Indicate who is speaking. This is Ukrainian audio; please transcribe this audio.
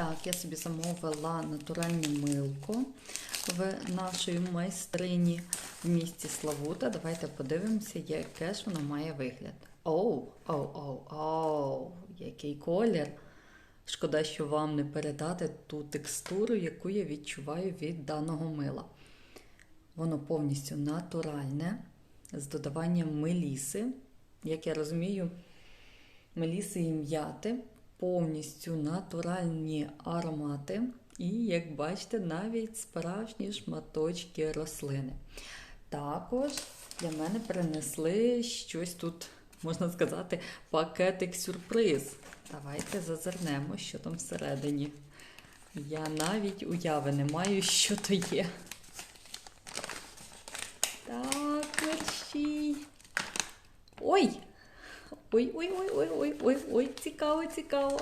Speaker 1: Так, я собі замовила натуральне милко в нашої майстрині в місті Славута. Давайте подивимося, яке ж воно має вигляд. Оу, оу, оу, оу, який колір. Шкода, що вам не передати ту текстуру, яку я відчуваю від даного мила. Воно повністю натуральне, з додаванням меліси. Як я розумію, меліси і м'яти, повністю натуральні аромати. І, як бачите, навіть справжні шматочки рослини. Також для мене принесли щось тут, можна сказати, пакетик сюрприз. Давайте зазирнемо, що там всередині. Я навіть уяви не маю, що то є. Так, мерщій. Ой! Ой, ой, ой, ой, ой, ой, ой, цікаво, цікаво.